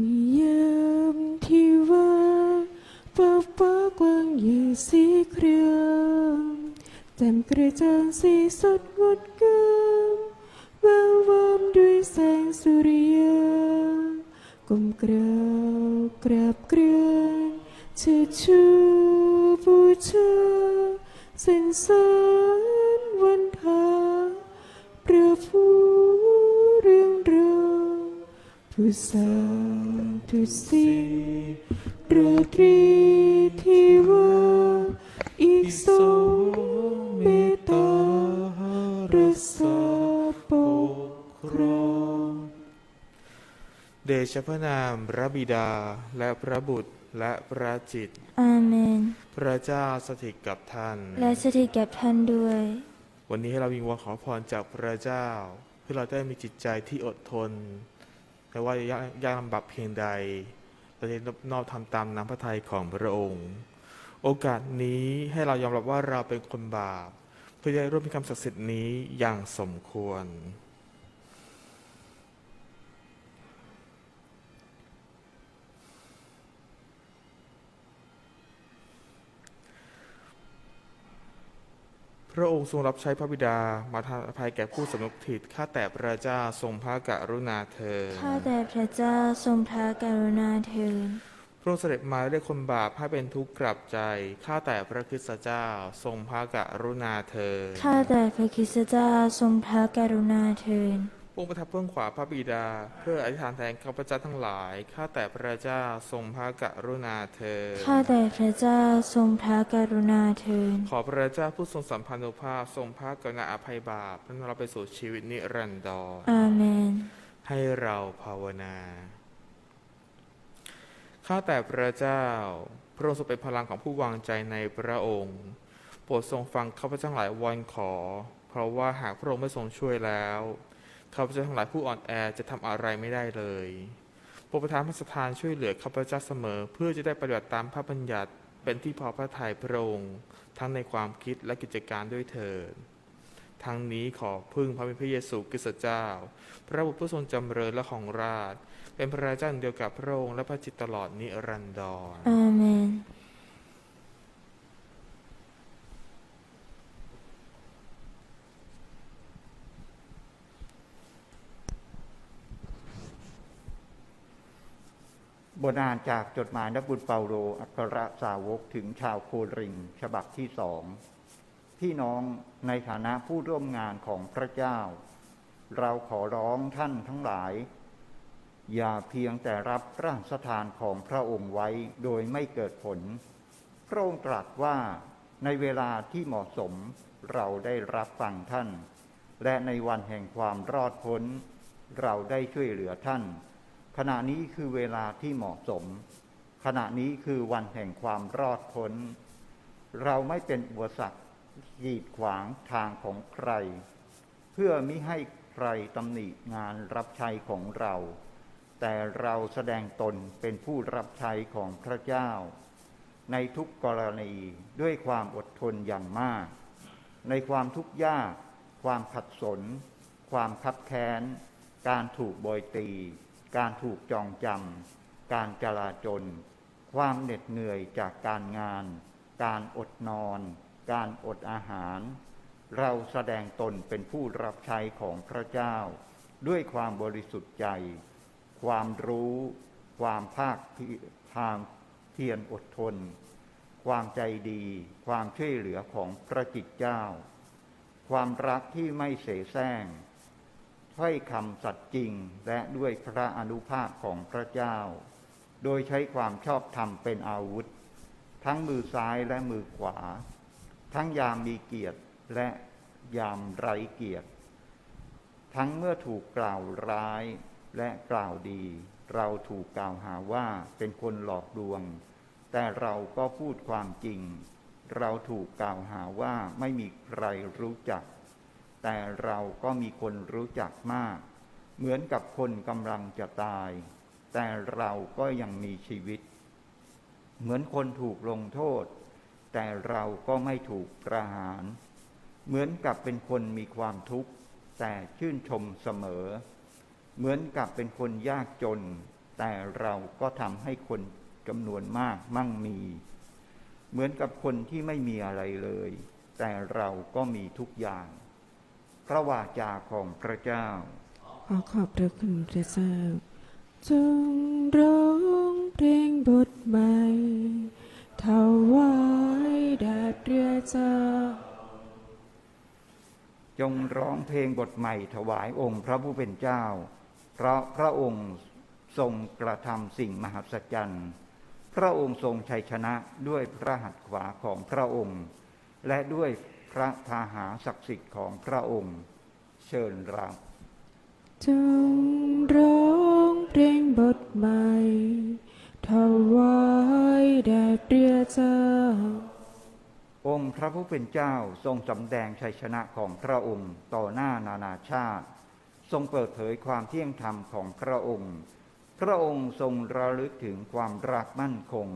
มียามที่ว่าฟ้าฟ้ากว้างใหญ่สีเครียมแจ่มกระจ่างสีสดงดงามแวววามด้วยแสงสุริยากลมเกลียวกราบเกรียนเชิดชูบูชาเส้นสา ผู้สร้างทุกสิ่งราตรีที่ว่าอีกสองเมตตารักษาปกครองเดชพระนามพระบิดาและพระบุตรและพระจิตรอาเมน พระเจ้าสถิตกับท่าน และสถิตแก่ท่านด้วย วันนี้ให้เราวิงวอนขอพรจากพระเจ้า เพื่อเราได้มีจิตใจที่อดทน ไม่ว่ายากยากลำบากเพียงใดเราจะนอบทำตามน้ำพระทัยของพระองค์ โอกาสนี้ให้เรายอมรับว่าเราเป็นคนบาป เพื่อจะได้ร่วมพิธีกรรมศักดิ์สิทธิ์นี้อย่างสมควร พระองค์ทรงรับใช้พระบิดา มาทานอภัยแก่ผู้สำนึกผิด ข้าแต่พระเจ้าทรงพระกรุณาเถิดข้าแต่พระเจ้าทรงพระกรุณาเถิดพระองค์เสด็จมาได้คนบาปให้เป็นทุกข์กลับใจ ข้าแต่พระคริสตเจ้าทรงพระกรุณาเถิดข้าแต่พระคริสตเจ้าทรงพระกรุณาเถิด พระองค์ประทับเบื้องขวาพระบิดา เพื่ออธิษฐานแทนข้าพเจ้าทั้งหลาย ข้าแต่พระเจ้าทรงพระกรุณาเถิดข้าแต่พระเจ้าทรงพระกรุณาเถิดขอพระเจ้าผู้ทรงสัมพันธภาพทรงพระกรุณาอภัยบาปและนำเราไปสู่ชีวิตนิรันดรอาเมน ให้เราภาวนา ข้าแต่พระเจ้า พระองค์ทรงเป็นพลังของผู้วางใจในพระองค์โปรดทรงฟังข้าพเจ้าทั้งหลายวอนขอ เพราะว่าหากพระองค์ไม่ทรงช่วยแล้ว ข้าพเจ้าทั้งหลายผู้อ่อนแอจะทำอะไรไม่ได้เลยโปรดประทานพระสถานช่วยเหลือข้าพเจ้าเสมอ เพื่อจะได้ปฏิบัติตามพระบัญญัติเป็นที่พอพระทัยพระองค์ทั้งในความคิดและกิจการด้วยเถิดทั้งนี้ขอพึ่งพระมิพระเยซูคริสต์เจ้า พระบุตรผู้ทรงจำเริญและของราช เป็นพระเจ้าเดียวกับพระองค์และพระจิตตลอดนิรันดรอาเมน บทอ่านจากจดหมายนักบุญเปาโลอัครสาวกถึงชาวโครินธ์ฉบับที่สองพี่น้องในฐานะผู้ร่วมงานของพระเจ้า เราขอร้องท่านทั้งหลาย อย่าเพียงแต่รับระราชทานของพระองค์ไว้โดยไม่เกิดผล พระองค์ตรัสว่าในเวลาที่เหมาะสมเราได้รับฟังท่าน และในวันแห่งความรอดพ้น เราได้ช่วยเหลือท่าน ขณะนี้คือเวลาที่เหมาะสม ขณะนี้คือวันแห่งความรอดพ้น เราไม่เป็นอุปสรรคกีดขวางทางของใคร เพื่อมิให้ใครตำหนิงานรับใช้ของเรา แต่เราแสดงตนเป็นผู้รับใช้ของพระเจ้า ในทุกกรณีด้วยความอดทนอย่างมาก ในความทุกข์ยาก ความขัดสน ความคับแค้น การถูกโบยตี การถูกจองจำ การจลาจล ความเหน็ดเหนื่อยจากการงาน การอดนอน การอดอาหาร เราแสดงตนเป็นผู้รับใช้ของพระเจ้า ด้วยความบริสุทธิ์ใจ ความรู้ ความภาคทางเพียรอดทน ความใจดี ความช่วยเหลือของพระจิตเจ้า ความรักที่ไม่เสแสร้ง ถ้อยคำสัตย์จริงและด้วยพระอนุภาพของพระเจ้า โดยใช้ความชอบธรรมเป็นอาวุธ ทั้งมือซ้ายและมือขวา ทั้งยามมีเกียรติและยามไร้เกียรติ ทั้งเมื่อถูกกล่าวร้ายและกล่าวดี เราถูกกล่าวหาว่าเป็นคนหลอกลวง แต่เราก็พูดความจริง เราถูกกล่าวหาว่าไม่มีใครรู้จัก แต่เราก็มีคนรู้จักมาก เหมือนกับคนกำลังจะตาย แต่เราก็ยังมีชีวิต เหมือนคนถูกลงโทษ แต่เราก็ไม่ถูกประหาร เหมือนกับเป็นคนมีความทุกข์ แต่ชื่นชมเสมอ เหมือนกับเป็นคนยากจน แต่เราก็ทำให้คนจำนวนมากมั่งมี เหมือนกับคนที่ไม่มีอะไรเลย แต่เราก็มีทุกอย่าง พระวาจาของพระเจ้า ขอขอบพระคุณพระเจ้า จงร้องเพลงบทใหม่ถวายแด่พระเจ้า จงร้องเพลงบทใหม่ถวายองค์พระผู้เป็นเจ้า เพราะพระองค์ทรงกระทำสิ่งมหัศจรรย์พระองค์ทรงชัยชนะด้วยพระหัตถ์ขวาของพระองค์ และด้วย พระพาหาศักดิ์สิทธิ์ของพระองค์ เชิญรับจงร้องเพลงบทใหม่ถวายแด่พระเจ้า องค์พระผู้เป็นเจ้าทรงสำแดงชัยชนะของพระองค์ต่อหน้านานาชาติ ทรงเปิดเผยความเที่ยงธรรมของพระองค์ พระองค์ทรงระลึกถึงความรักมั่นคง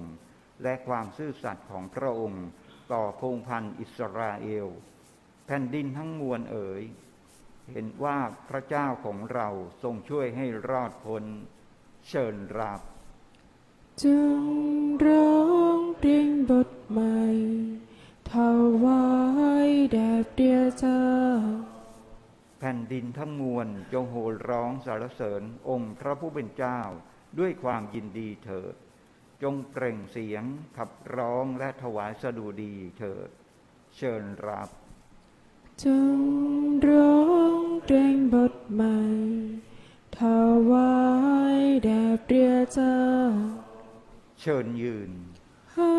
และความซื่อสัตย์ของพระองค์ ต่อพงศ์พันธุ์อิสราเอล แผ่นดินทั้งมวลเอ๋ยเห็นว่าพระเจ้าของเราทรงช่วยให้รอดพ้นเชิญรับจงร้องเพลงบทใหม่ถวายแด่พระเจ้า แผ่นดินทั้งมวลจงโห่ร้องสรรเสริญองค์พระผู้เป็นเจ้าด้วยความยินดีเถิด จงเปล่งเสียงขับร้องและถวายสดุดีเถิดเชิญรับ จงร้องเพลงบทใหม่ถวายแด่พระเจ้า เชิญยืนฮา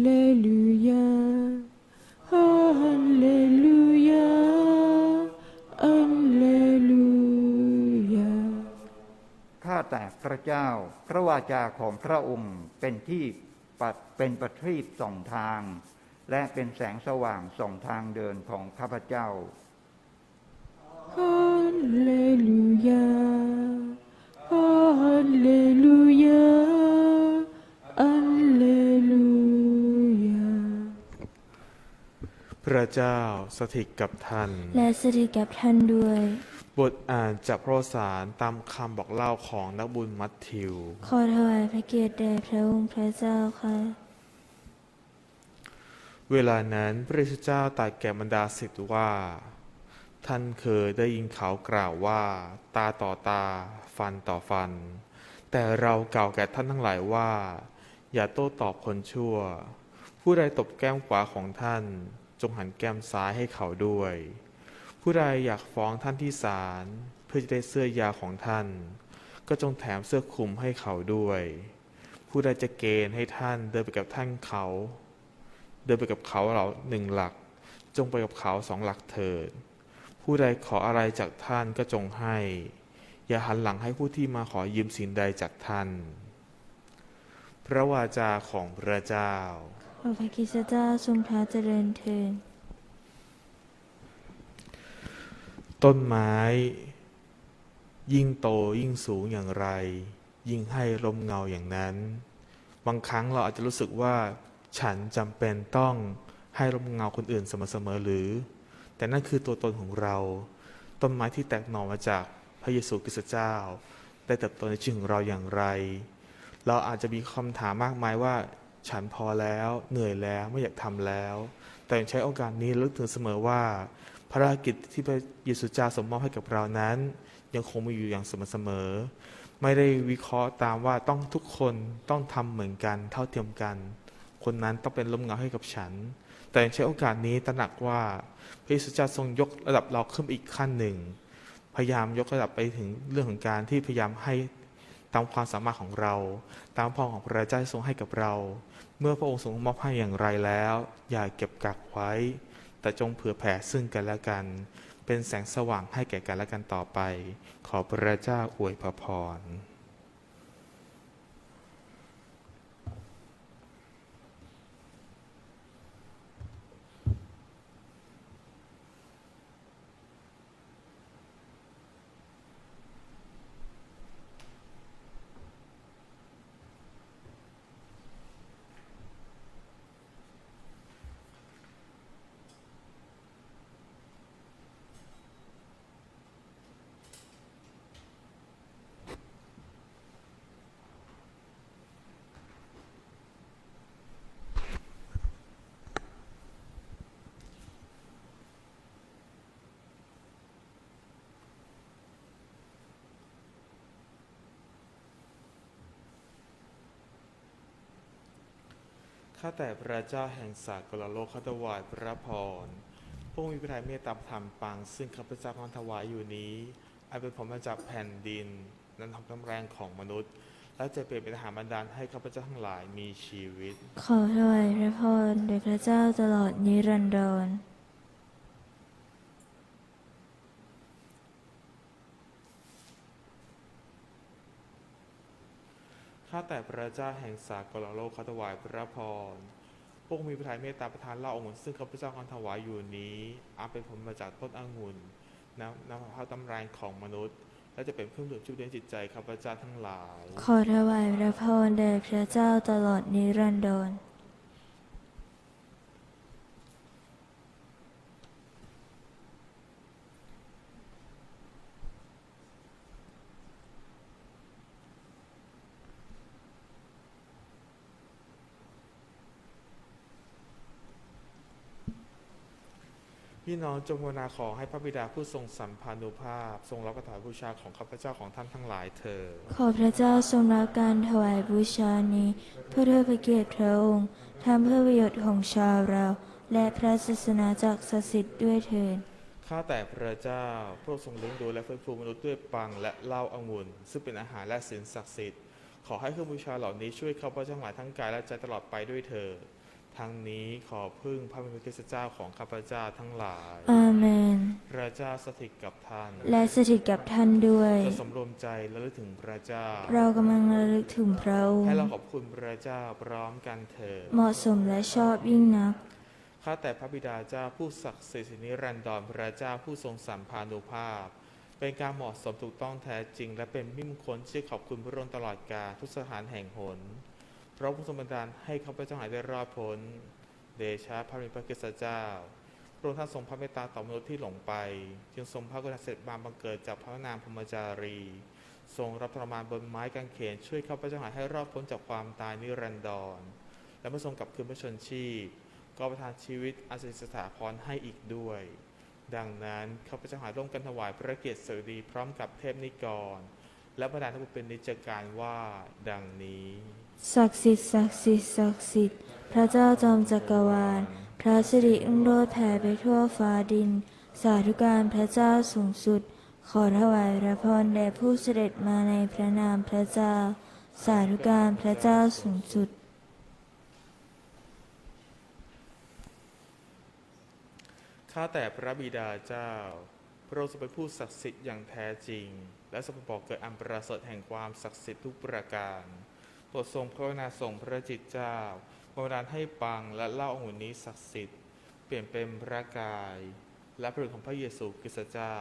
เลลูยาฮาเลลูยา ข้าแต่พระเจ้า พระวาจาของพระองค์เป็นที่ปัดเป็นประทีปสองทาง และเป็นแสงสว่างสองทางเดินของข้าพเจ้าฮาเลลูยาฮาเลลูยาอัลเลลูยาพระเจ้าสถิตกับท่าน และสถิตกับท่านด้วย บทอ่านจากพระสารตามคำบอกเล่าของนักบุญมัทธิว ขอถวายพระเกียรติแด่พระองค์พระเจ้าค่ะ เวลานั้นพระเยซูเจ้าตรัสแก่บรรดาศิษย์ว่า ท่านเคยได้ยินเขากล่าวว่า ตาต่อตา ฟันต่อฟัน แต่เรากล่าวแก่ท่านทั้งหลายว่า อย่าโต้ตอบคนชั่ว ผู้ใดตบแก้มขวาของท่าน จงหันแก้มซ้ายให้เขาด้วย ผู้ใดอยากฟ้องท่านที่ศาลเพื่อจะได้เสื้อยาของท่าน ก็จงแถมเสื้อคลุมให้เขาด้วย ผู้ใดจะเกณฑ์ให้ท่านเดินไปกับท่านเขา เดินไปกับเขาเราหนึ่งหลัก จงไปกับเขาสองหลักเถิด ผู้ใดขออะไรจากท่านก็จงให้ อย่าหันหลังให้ผู้ที่มาขอยืมสิ่งใดจากท่าน พระวาจาของพระเจ้าขอพระคิสเจ้าทรงพระเจริญเถิด ต้นไม้ ยิ่งโตยิ่งสูงอย่างไร ยิ่งให้ลมเงาอย่างนั้น บางครั้งเราอาจจะรู้สึกว่าฉันจำเป็นต้องให้ลมเงาคนอื่นเสมอๆหรือ แต่นั่นคือตัวตนของเรา ต้นไม้ที่แตกหน่อมาจากพระเยซูคริสต์เจ้า ได้เติบโตในชีวิตของเราอย่างไร เราอาจจะมีคำถามมากมายว่า ฉันพอแล้ว เหนื่อยแล้วไม่อยากทำแล้ว แต่ใช้โอกาสนี้ระลึกถึงเสมอว่า ภารกิจที่พระเยซูเจ้าสมมอบให้กับเรานั้น ยังคงมีอยู่อย่างสม่ำเสมอ ไม่ได้วิเคราะห์ตามว่าต้องทุกคนต้องทำเหมือนกันเท่าเทียมกัน คนนั้นต้องเป็นล้มเงาให้กับฉัน แต่ใช้โอกาสนี้ตระหนักว่าพระเยซูเจ้าทรงยกระดับเราขึ้นอีกขั้นหนึ่ง พยายามยกระดับไปถึงเรื่องของการที่พยายามให้ตามความสามารถของเรา ตามพรของพระเจ้าทรงให้กับเรา เมื่อพระองค์ทรงมอบให้อย่างไรแล้ว อย่าเก็บกักไว้ แต่จงเผื่อแผ่ซึ่งกันและกัน เป็นแสงสว่างให้แก่กันและกันต่อไป ขอพระเจ้าอวยพร ข้าแต่พระเจ้าแห่งสากลโลกข้าถวายพระพร พระองค์มีพระทัยเมตตาธรรมปังซึ่งข้าพเจ้าขอถวายอยู่นี้อันเป็นผลมาจากแผ่นดิน นั้นทำกำแรงของมนุษย์ และจะเปลี่ยนเป็นอาหารบันดาลให้ข้าพเจ้าทั้งหลายมีชีวิต ขอถวายพระพรโดยพระเจ้าตลอดนิรันดร ข้าแต่พระเจ้าแห่งสากลโลกข้าถวายพระพรพวกมีพระทัยเมตตาประทานเล่าองุ่นซึ่งข้าพเจ้าขอถวายอยู่นี้อาเป็นผลมาจากต้นองุ่นน้ำน้ำมะพระตำแรงของมนุษย์ และจะเป็นเครื่องดื่มชุบเลี้ยงจิตใจข้าพเจ้าทั้งหลาย ขอถวายพระพรแด่พระเจ้าตลอดนิรันดร พี่น้องจงภาวนาขอให้พระบิดาผู้ทรงสัมพันธุภาพ ทรงรับกระถายบูชาของข้าพเจ้าของท่านทั้งหลายเถิดขอพระเจ้าทรงรับการถวายบูชานี้ เพื่อเทิดพระเกียรติพระองค์ทำเพื่อประโยชน์ของชาวเรา และพระศาสนาจักรศักดิ์สิทธิ์ด้วยเถิดข้าแต่พระเจ้าพระองค์ทรงเลี้ยงดูและฟื้นฟูมนุษย์ด้วยปังและเหล้าองุ่นซึ่งเป็นอาหารและศีลศักดิ์สิทธิ์ขอให้เครื่องบูชาเหล่านี้ช่วยข้าพเจ้าทั้งหลายทั้งกายและใจตลอดไปด้วยเถิด ทั้งนี้ขอพึ่งพระมิตรคริสตเจ้าของข้าพเจ้าทั้งหลาย อาเมน พระเจ้าสถิตกับท่านและสถิตกับท่านด้วย จะสำรวมใจและลึกถึงพระเจ้า เรากำลังระลึกถึงพระองค์ให้เราขอบคุณพระเจ้าพร้อมกันเถิด เหมาะสมและชอบยิ่งนัก ข้าแต่พระบิดาเจ้าผู้ศักดิ์สิทธิ์นิรันดรพระเจ้าผู้ทรงสัมพันธุภาพ เป็นการเหมาะสมถูกต้องแท้จริง และเป็นมิมงคลที่ขอบคุณพระองค์ตลอดกาลทุกสถานแห่งหนเพระพระทรงบันดาลให้ข้าพเจ้าหายได้รอดพ้น เดชะพระมิพระกษัตริย์เจ้าพระองค์ท่านทรงพระเมตตาต่อมนุษย์ที่หลงไป จึงทรงพระกรุณาเสด็จมาบังเกิดจากพระนามพรมจารี ทรงรับทรมานบนไม้กางเขนช่วยข้าพเจ้าหายให้รอดพ้นจากความตายนิรันดร และเมื่อทรงกลับคืนพระชนชีพ ก็ประทานชีวิตอาศิสถาพรให้อีกด้วย ดังนั้นข้าพเจ้าหายร่วมกันถวายพระเกียรติสดุดีพร้อมกับเทพนิกร และประดานทุกเป็นนิจการว่าดังนี้ ศักดิ์สิทธิ์ศักดิ์สิทธิ์ศักดิ์สิทธิ์พระเจ้าจอมจักรวาล พระสิริรุ่งโรจน์แผ่ไปทั่วฟ้าดิน สาธุการพระเจ้าสูงสุด ขอถวายพระพรแด่ผู้เสด็จมาในพระนามพระเจ้า สาธุการพระเจ้าสูงสุด ข้าแต่พระบิดาเจ้า พระองค์ทรงเป็นผู้ศักดิ์สิทธิ์อย่างแท้จริง และทรงบอกเกิดอันประเสริฐแห่งความศักดิ์สิทธิ์ทุกประการโปรดทรงพระกรุณาส่งพระจิตเจ้าบันดาลให้ปังและเล่าองุ่นนี้ศักดิ์สิทธิ์เปลี่ยนเป็นพระกาย และพระของพระเยซูคริสต์เจ้า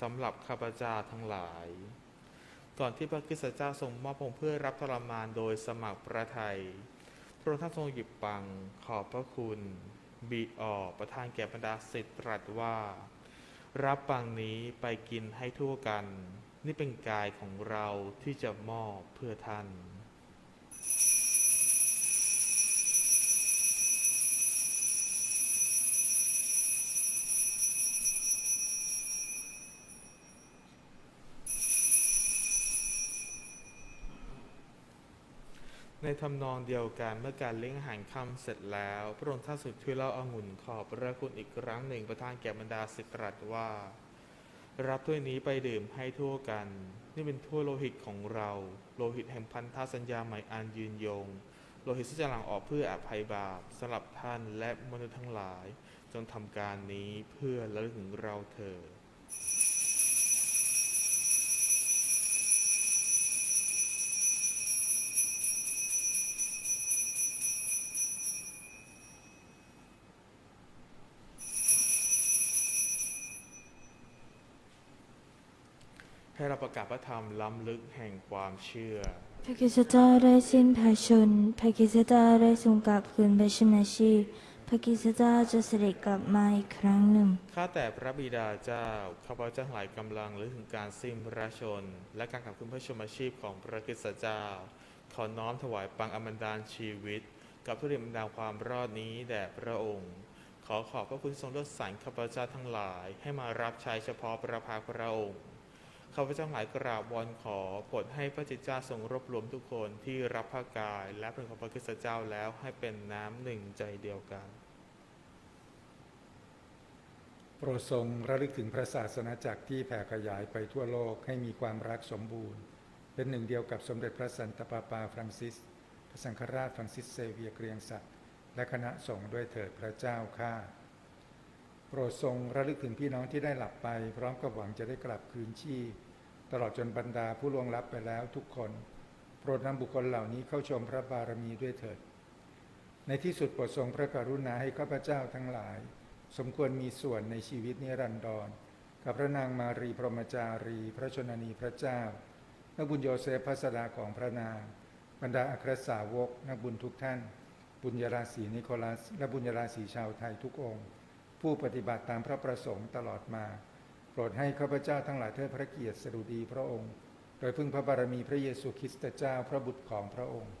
สำหรับข้าพเจ้าทั้งหลาย ก่อนที่พระคริสต์เจ้าทรงมอบพงเพื่อรับทรมานโดยสมัครพระทัยพระองค์ท่านทรงหยิบปังขอบพระคุณบีออกประทานแก่บรรดาศิษย์ตรัสว่า รับปังนี้ไปกินให้ทั่วกัน นี่เป็นกายของเราที่จะมอบเพื่อท่านในทำนองเดียวกันเมื่อการเลี้ยงอาหารค่ำเสร็จแล้ว พระองค์ท่านสุดช่วยเล่าอางุ่นขอบพระคุณอีกครั้งหนึ่งประทานแก่บรรดาศิษย์ตรัสว่า รับถ้วยนี้ไปดื่มให้ทั่วกัน นี่เป็นถ้วยโลหิตของเรา โลหิตแห่งพันธสัญญาใหม่อันยืนยง โลหิตที่จะหลั่งออกเพื่ออภัยบาปสำหรับท่านและมนุษย์ทั้งหลาย จงทำการนี้เพื่อระลึกถึงเราเถิด ให้เราประกาศพระธรรมล้ำลึกแห่งความเชื่อ พระคริสตเจ้าได้สิ้นพระชนม์พระคริสตเจ้าได้ทรงกลับคืนพระชนชีพพระคริสตเจ้าจะเสด็จกลับมาอีกครั้งหนึ่ง ข้าแต่พระบิดาเจ้า ข้าพเจ้าทั้งหลายกำลังหรือถึงการสิ้นพระชน และการกลับคืนพระชนมาชีพของพระคริสตเจ้า ขอน้อมถวายปังอมันดานชีวิต กับทุเรียนบรรดาลความรอดนี้แด่พระองค์ขอขอบพระคุณทรงเลือกสรรข้าพเจ้าทั้งหลาย ให้มารับใช้เฉพาะพระภาคพระองค์ ข้าพเจ้าหลายกราบวอนขอโปรดให้พระจิตเจ้าทรงรวบรวมทุกคนที่รับพระกาย และเป็นของพระคริสตเจ้าแล้วให้เป็นน้ำหนึ่งใจเดียวกัน โปรดทรงระลึกถึงพระศาสนาจักรที่แผ่ขยายไปทั่วโลกให้มีความรักสมบูรณ์ เป็นหนึ่งเดียวกับสมเด็จพระสันตะปาปาฟรังซิส พระสังฆราชฟรังซิสเซเวียเกรียงศักดิ์และคณะสงฆ์ด้วยเถิดพระเจ้าข้าโปรดทรงระลึกถึงพี่น้องที่ได้หลับไป พร้อมกับหวังจะได้กลับคืนชีพ ตลอดจนบรรดาผู้ล่วงลับไปแล้วทุกคน โปรดนำบุคคลเหล่านี้เข้าชมพระบารมีด้วยเถิด ในที่สุดโปรดทรงพระกรุณาให้ข้าพเจ้าทั้งหลาย สมควรมีส่วนในชีวิตนิรันดร กับพระนางมารีพรหมจารี พระชนนีพระเจ้า นักบุญโยเซฟพัสดาของพระนาง บรรดาอัครสาวก นักบุญทุกท่าน บุญยราศีนิโคลัส และบุญยราศีชาวไทยทุกองค์ ผู้ปฏิบัติตามพระประสงค์ตลอดมา รดให้ข้าพเจ้าทั้งหลายเทิดพระเกียรติสดุดีพระองค์ โดยพึ่งพระบารมีพระเยซูคริสต์เจ้าพระบุตรของพระองค์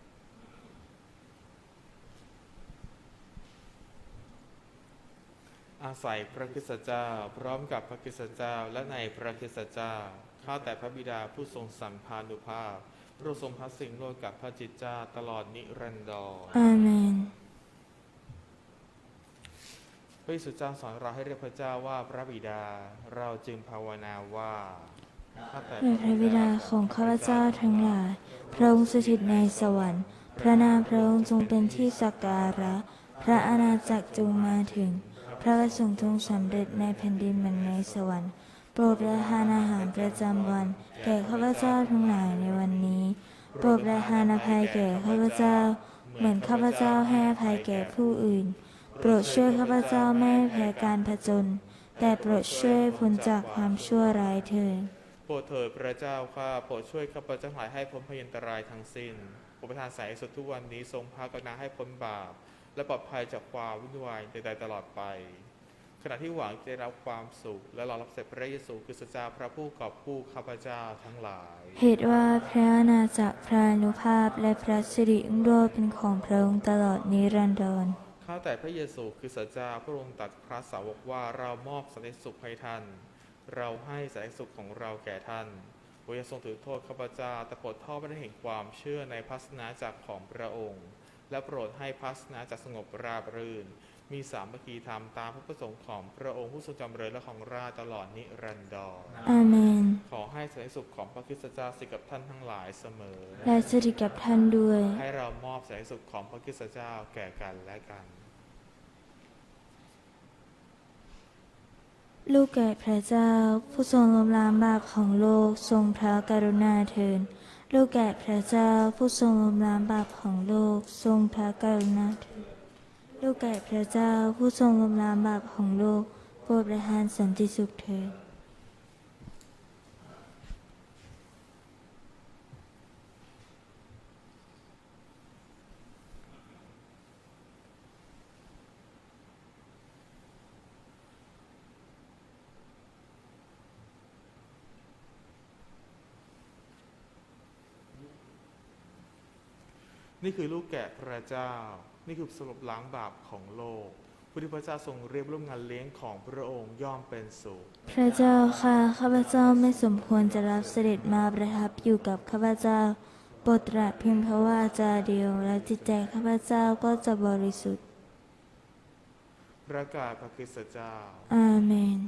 อาศัยพระคริสตเจ้าพร้อมกับพระคริสตเจ้าและในพระคริสตเจ้าข้าแต่พระบิดาผู้ทรงสัมพานุภาพพระทรงพัสสิงโลดกับพระจิตเจ้าตลอดนิรันดรอาเมน พระเยซูเจ้าสอนเราให้เรียกพระเจ้าว่าพระบิดา เราจึงภาวนาว่าข้าแต่พระบิดาของข้าพเจ้าทั้งหลาย พระองค์สถิตในสวรรค์ พระนามพระองค์ทรงเป็นที่สักการะ พระอาณาจักรจงมาถึง พระประสงค์จงสำเร็จในแผ่นดินเหมือนในสวรรค์ โปรดประทานอาหารประจำวัน แก่ข้าพเจ้าทั้งหลายในวันนี้ โปรดประทานอภัยแก่ข้าพเจ้า เหมือนข้าพเจ้าให้อภัยแก่ผู้อื่น โปรดช่วยข้าพเจ้าไม่ให้แพ้การผจญแต่โปรดช่วยพ้นจากความชั่วร้ายเถิดโปรดเถิดพระเจ้าข้าโปรดช่วยข้าพเจ้าทั้งหลายให้พ้นพยันตรายทั้งสิ้นโปรดประทานสายสุดทุกวันนี้ทรงพากรุณาให้พ้นบาป และปลอดภัยจากความวุ่นวายใดๆตลอดไป ขณะที่หวังจะได้รับความสุข และรอรับเสด็จพระเยซูคริสต์เจ้าพระผู้กอบผู้ข้าพเจ้าทั้งหลาย เหตุว่าพระอาณาจักรพระอนุภาพและพระสิริรุ่งโรจน์เป็นของพระองค์ตลอดนิรันดร ข้าแต่พระเยซูคือสัจจาพระองค์ตรัสพระสาวกว่าเรามอบสันติสุขให้ท่าน เราให้สันติสุขของเราแก่ท่านโปรดอย่าทรงถือโทษข้าพเจ้าแต่โปรดทอดไม่เนตรแห่งความเชื่อในพระศาสนาจักรของพระองค์ และโปรดให้พระศาสนาจักรสงบราบรื่น มีสามัคคีธรรมตามพระประสงค์ของพระองค์ผู้ทรงจำเริญและของราชย์ตลอดนิรันดรอาเมน ขอให้สันติสุขของพระคริสตเจ้าสิทธิกับท่านทั้งหลายเสมอ และสถิตกับท่านด้วย ให้เรามอบสันติสุขของพระคริสตเจ้าแก่กันและกัน ลูกแก่พระเจ้า ผู้ทรงลมล้างบาปของโลกทรงพระกรุณาเถิดลูกแก่พระเจ้า ผู้ทรงลมล้างบาปของโลกทรงพระกรุณาเถิด ลูกแก่พระเจ้าผู้ทรงลมล้างบาปของโลก โปรดประทานสันติสุขเถิดนี่คือลูกแกะพระเจ้า นี่คือสรุปล้างบาปของโลกผู้ที่พระเจ้าทรงเรียบร่วมงานเลี้ยงของพระองค์ย่อมเป็นสุข พระเจ้าค่ะ ข้าพเจ้าไม่สมควรจะรับเสด็จมาประทับอยู่กับข้าพเจ้าโปรดตรัสเพียงพระว่าจาเดียว และจิตใจข้าพเจ้าก็จะบริสุทธิ์พระกายพระคริสตเจ้า อาเมน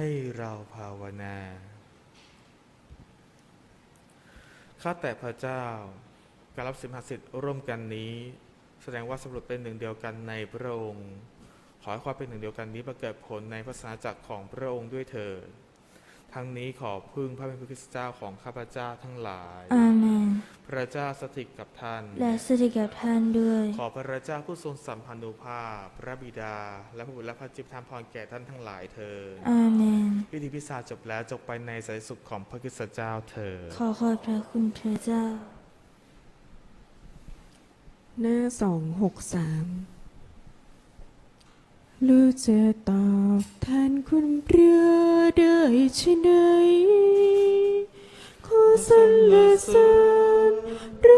ให้เราภาวนา ข้าแต่พระเจ้า การรับสิมหาสิทธิ์ร่วมกันนี้ แสดงว่าสำรวจเป็นหนึ่งเดียวกันในพระองค์ ขอให้ความเป็นหนึ่งเดียวกันนี้ประเกิดผลในพระศาสนาจักรของพระองค์ด้วยเถิด ทั้งนี้ขอพึ่งพระเป็นพระคริสต์เจ้าของข้าพเจ้าทั้งหลาย อาเมน พระเจ้าสถิตกับท่าน และสถิตกับท่านด้วย ขอพระเจ้าผู้ทรงสัมพันธุภาพ พระบิดา และพระบุตรและพระจิตทานพรแก่ท่านทั้งหลายเถิดอาเมน พิธีพิธาจบแล้วจบไปในสันติสุขของพระคริสต์เจ้าเถิด ขอขอบพระคุณพระเจ้า หน้าสองหกสาม ลูกจะตอบแทนคุณเรือได้ใช่ไหนขอสรรเสริญพร